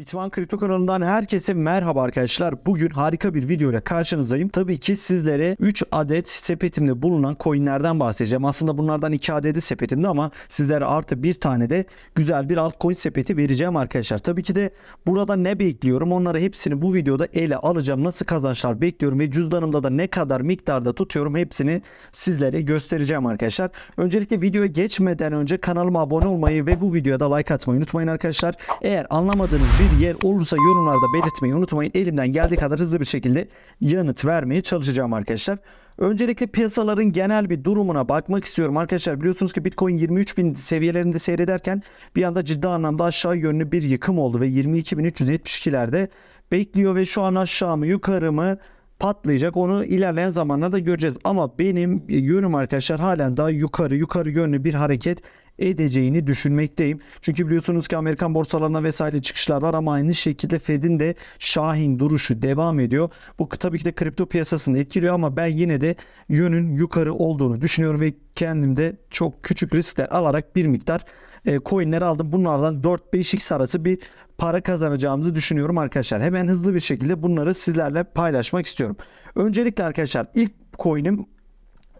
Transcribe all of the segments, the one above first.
Bitman Kripto kanalından herkese merhaba arkadaşlar. Bugün harika bir video ile karşınızdayım. Tabii ki sizlere 3 adet sepetimde bulunan coinlerden bahsedeceğim. Aslında bunlardan 2 adedi sepetimde ama sizlere artı bir tane de güzel bir altcoin sepeti vereceğim arkadaşlar. Tabii ki de burada ne bekliyorum onları hepsini bu videoda ele alacağım. Nasıl kazançlar bekliyorum ve cüzdanımda da ne kadar miktarda tutuyorum hepsini sizlere göstereceğim arkadaşlar. Öncelikle videoya geçmeden önce kanalıma abone olmayı ve bu videoya da like atmayı unutmayın arkadaşlar. Eğer anlamadığınız bir yer olursa yorumlarda belirtmeyi unutmayın. Elimden geldiği kadar hızlı bir şekilde yanıt vermeye çalışacağım arkadaşlar. Öncelikle piyasaların genel bir durumuna bakmak istiyorum arkadaşlar. Biliyorsunuz ki Bitcoin 23 bin seviyelerinde seyrederken bir anda ciddi anlamda aşağı yönlü bir yıkım oldu ve 22.372'lerde bekliyor ve şu an aşağı mı yukarı mı patlayacak. Onu ilerleyen zamanlarda göreceğiz. Ama benim yönüm arkadaşlar halen daha yukarı yukarı yönlü bir hareket edeceğini düşünmekteyim. Çünkü biliyorsunuz ki Amerikan borsalarına vesaire çıkışlar var ama aynı şekilde Fed'in de şahin duruşu devam ediyor. Bu tabii ki de kripto piyasasını etkiliyor ama ben yine de yönün yukarı olduğunu düşünüyorum ve kendimde çok küçük riskler alarak bir miktar e, coinler aldım. Bunlardan 4-5x arası bir para kazanacağımızı düşünüyorum arkadaşlar. Hemen hızlı bir şekilde bunları sizlerle paylaşmak istiyorum. Öncelikle arkadaşlar ilk coin'im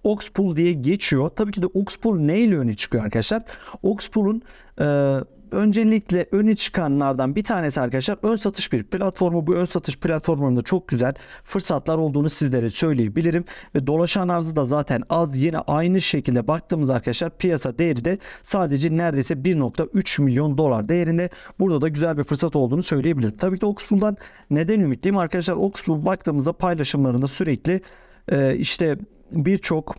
Oxpool diye geçiyor. Tabii ki de Oxpool neyle öne çıkıyor arkadaşlar? Oxpool'un e, öncelikle öne çıkanlardan bir tanesi arkadaşlar ön satış bir platformu. Bu ön satış platformunda çok güzel fırsatlar olduğunu sizlere söyleyebilirim. Ve dolaşan arzı da zaten az. Yine aynı şekilde baktığımız arkadaşlar piyasa değeri de sadece neredeyse 1.3 milyon dolar değerinde. Burada da güzel bir fırsat olduğunu söyleyebilirim. Tabii ki de Oxpool'dan neden ümitliyim arkadaşlar? Oxpool baktığımızda paylaşımlarında sürekli e, işte birçok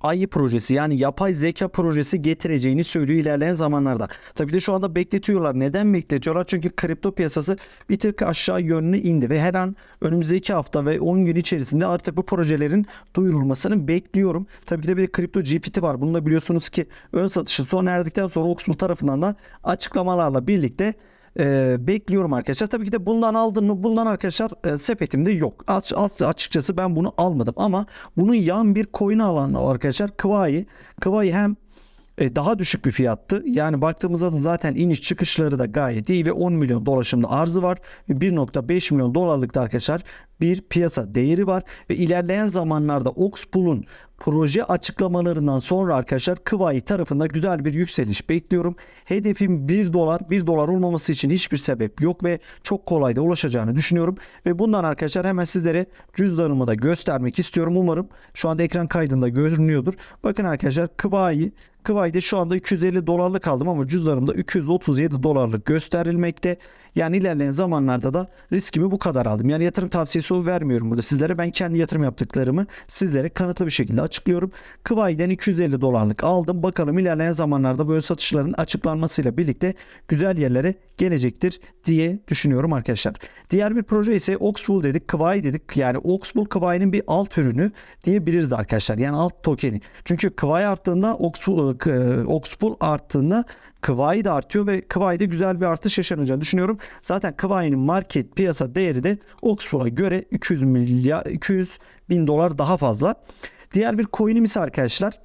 AI projesi yani yapay zeka projesi getireceğini söylüyor ilerleyen zamanlarda. Tabii de şu anda bekletiyorlar. Neden bekletiyorlar? Çünkü kripto piyasası bir tık aşağı yönlü indi ve her an önümüzdeki hafta ve 10 gün içerisinde artık bu projelerin duyurulmasını bekliyorum. Tabii ki de bir de kripto GPT var. Bunu da biliyorsunuz ki ön satışı sona erdikten sonra Oxmoor tarafından da açıklamalarla birlikte e, bekliyorum arkadaşlar. Tabii ki de bundan aldım mı? Bundan arkadaşlar e, sepetimde yok. Aç, aç, açıkçası ben bunu almadım ama bunun yan bir coin alan arkadaşlar Kwai. Kwai hem e, daha düşük bir fiyattı. Yani baktığımızda da zaten iniş çıkışları da gayet iyi ve 10 milyon dolaşımda arzı var. Ve 1.5 milyon dolarlıkta arkadaşlar bir piyasa değeri var ve ilerleyen zamanlarda Oxpool'un proje açıklamalarından sonra arkadaşlar Kıvay tarafında güzel bir yükseliş bekliyorum. Hedefim 1 dolar. 1 dolar olmaması için hiçbir sebep yok ve çok kolay da ulaşacağını düşünüyorum. Ve bundan arkadaşlar hemen sizlere cüzdanımı da göstermek istiyorum. Umarım şu anda ekran kaydında görünüyordur. Bakın arkadaşlar Kıvay'ı Kıvay'da şu anda 250 dolarlık aldım ama cüzdanımda 237 dolarlık gösterilmekte. Yani ilerleyen zamanlarda da riskimi bu kadar aldım. Yani yatırım tavsiyesi vermiyorum burada sizlere. Ben kendi yatırım yaptıklarımı sizlere kanıtlı bir şekilde açıklıyorum. Kıvay'den 250 dolarlık aldım. Bakalım ilerleyen zamanlarda böyle satışların açıklanmasıyla birlikte güzel yerlere gelecektir diye düşünüyorum arkadaşlar. Diğer bir proje ise Oxpool dedik, Kıvay dedik. Yani Oxpool Kıvay'ın bir alt ürünü diyebiliriz arkadaşlar. Yani alt tokeni. Çünkü Kıvay arttığında Oxpool, Oxpool arttığında Kıvay da artıyor ve Kıvay'da güzel bir artış yaşanacağını düşünüyorum. Zaten Kıvay'ın market piyasa değeri de Oxpool'a göre 200 milyar 200 bin dolar daha fazla. Diğer bir coin'im ise arkadaşlar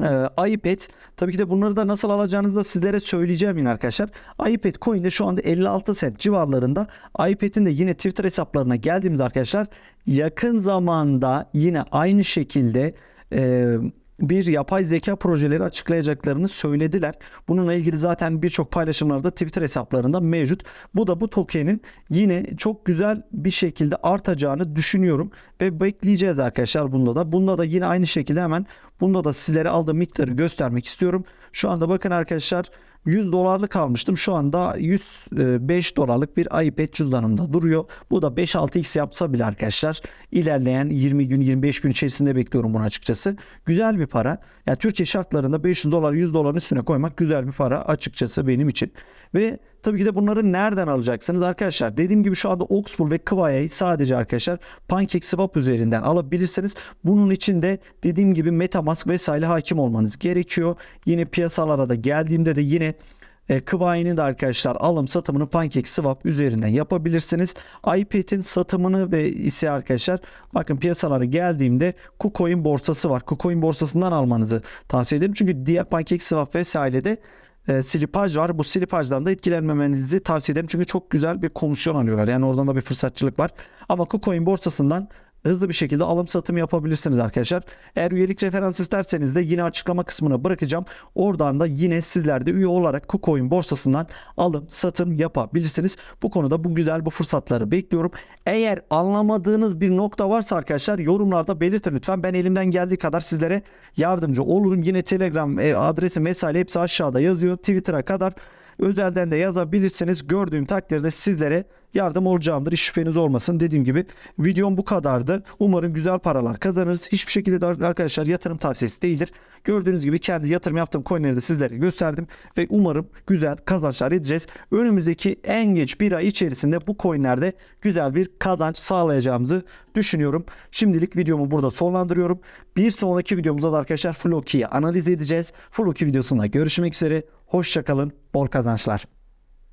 ee, iPad tabii ki de bunları da nasıl alacağınızı da sizlere söyleyeceğim yine arkadaşlar. iPad coin'de şu anda 56 sent civarlarında. iPad'in de yine Twitter hesaplarına geldiğimiz arkadaşlar yakın zamanda yine aynı şekilde e, bir yapay zeka projeleri açıklayacaklarını söylediler. Bununla ilgili zaten birçok paylaşımlarda Twitter hesaplarında mevcut. Bu da bu tokenin yine çok güzel bir şekilde artacağını düşünüyorum ve bekleyeceğiz arkadaşlar bunda da. Bunda da yine aynı şekilde hemen bunda da sizlere aldığım miktarı göstermek istiyorum. Şu anda bakın arkadaşlar 100 dolarlık almıştım. Şu anda 105 dolarlık bir iPad cüzdanımda duruyor. Bu da 5-6x yapsa bile arkadaşlar ilerleyen 20 gün 25 gün içerisinde bekliyorum bunu açıkçası. Güzel bir para. Yani Türkiye şartlarında 500 dolar 100 doların üstüne koymak güzel bir para açıkçası benim için. Ve tabii ki de bunları nereden alacaksınız arkadaşlar? Dediğim gibi şu anda Oxpool ve Kıvaya'yı sadece arkadaşlar PancakeSwap üzerinden alabilirsiniz. Bunun için de dediğim gibi Metamask vesaire hakim olmanız gerekiyor. Yine piyasalara da geldiğimde de yine e, Kıvayi'nin de arkadaşlar alım satımını PancakeSwap üzerinden yapabilirsiniz. iPad'in satımını ve ise arkadaşlar bakın piyasalara geldiğimde KuCoin borsası var. KuCoin borsasından almanızı tavsiye ederim. Çünkü diğer PancakeSwap vesairede e, slipaj var. Bu slipajdan da etkilenmemenizi tavsiye ederim. Çünkü çok güzel bir komisyon alıyorlar. Yani oradan da bir fırsatçılık var. Ama KuCoin borsasından hızlı bir şekilde alım satım yapabilirsiniz arkadaşlar. Eğer üyelik referans isterseniz de yine açıklama kısmına bırakacağım. Oradan da yine sizler de üye olarak KuCoin borsasından alım satım yapabilirsiniz. Bu konuda bu güzel bu fırsatları bekliyorum. Eğer anlamadığınız bir nokta varsa arkadaşlar yorumlarda belirtin lütfen. Ben elimden geldiği kadar sizlere yardımcı olurum. Yine Telegram e, adresi vesaire hepsi aşağıda yazıyor. Twitter'a kadar özelden de yazabilirsiniz. Gördüğüm takdirde sizlere yardım olacağımdır. Hiç şüpheniz olmasın. Dediğim gibi videom bu kadardı. Umarım güzel paralar kazanırız. Hiçbir şekilde de arkadaşlar yatırım tavsiyesi değildir. Gördüğünüz gibi kendi yatırım yaptığım coinleri de sizlere gösterdim ve umarım güzel kazançlar edeceğiz. Önümüzdeki en geç bir ay içerisinde bu coinlerde güzel bir kazanç sağlayacağımızı düşünüyorum. Şimdilik videomu burada sonlandırıyorum. Bir sonraki videomuzda da arkadaşlar Floki'yi analiz edeceğiz. Floki videosunda görüşmek üzere. Hoşçakalın. Bol kazançlar.